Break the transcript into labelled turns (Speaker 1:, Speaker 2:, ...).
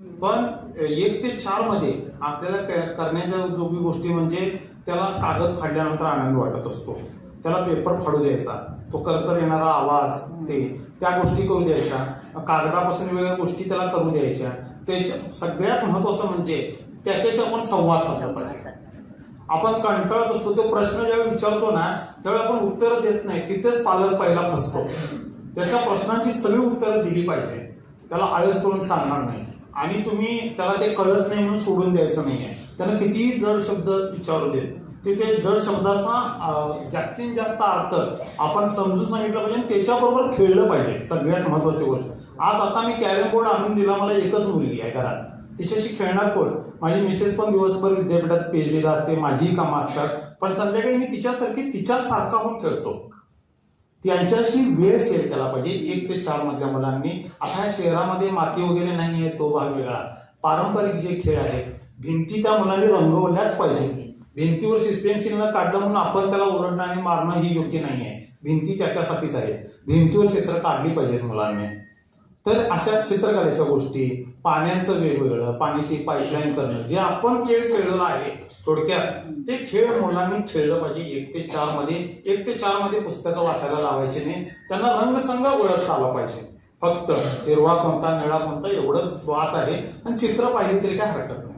Speaker 1: पण एक ते चारमध्ये आपल्याला करण्याच्या जोगी गोष्टी म्हणजे त्याला कागद फाडल्यानंतर आनंद वाटत असतो. त्याला पेपर फाडू द्यायचा. तो करकर येणारा आवाज ते त्या गोष्टी करू द्यायच्या. कागदापासून वेगवेगळ्या गोष्टी त्याला करू द्यायच्या. त्याच्या सगळ्यात महत्वाचं म्हणजे त्याच्याशी आपण संवाद साधला पाहिजे. आपण कंटाळत असतो तो प्रश्न ज्यावेळी विचारतो ना त्यावेळी आपण उत्तर देत नाही. तिथेच पालक पहिला फसतो. त्याच्या प्रश्नांची सगळी उत्तरं दिली पाहिजे. त्याला आळस करून चालणार नाही. आणि तुम्ही त्याला ते कळत नाही म्हणून सोडून द्यायचं नाहीये. त्याला कितीही जड शब्द विचारू देत ते ते जड शब्दाचा जास्तीत जास्त अर्थ आपण समजून सांगितलं पाहिजे आणि त्याच्याबरोबर खेळलं पाहिजे. सगळ्यात महत्वाची गोष्ट. आज आता मी कॅरम बोर्ड आणून दिला मला एकच मुलगी आहे घरात. तिच्याशी खेळणार कोण? माझी मिसेस पण दिवसभर विद्यापीठात पीएचडीला असते माझीही कामं असतात. पण संध्याकाळी मी तिच्यासारखी तिच्यासारखा होऊन खेळतो. त्यांच्याशी वेळ शेअर केला पाहिजे. एक ते चार मधल्या मुलांनी. आता ह्या शहरामध्ये माती वगैरे नाही आहे तो भाग वेगळा. पारंपरिक जे खेळ आहेत भिंती त्या मुलांनी रंगवल्याच पाहिजे. भिंतीवर सिस्पेन्सिलनं काढलं म्हणून आपण त्याला ओरडणं आणि मारणं ही योग्य नाही आहे भिंती त्याच्यासाठीच आहे. भिंतीवर चित्र काढली पाहिजेत मुलांनी. तर अशा चित्रकलेच्या गोष्टी पाण्याचं वेगवेगळं पाण्याची पाईपलाईन करणं जे आपण खेळ खेळलेला आहे थोडक्यात ते खेळ मुलांनी खेळलं पाहिजे. एक ते चारमध्ये एक ते चारमध्ये पुस्तकं वाचायला लावायचे नाही. त्यांना रंगसंग ओळखता आला पाहिजे. फक्त हिरवा कोणता निळा कोणता एवढं वास आहे आणि चित्र पाहिजे तरी काय हरकत नाही.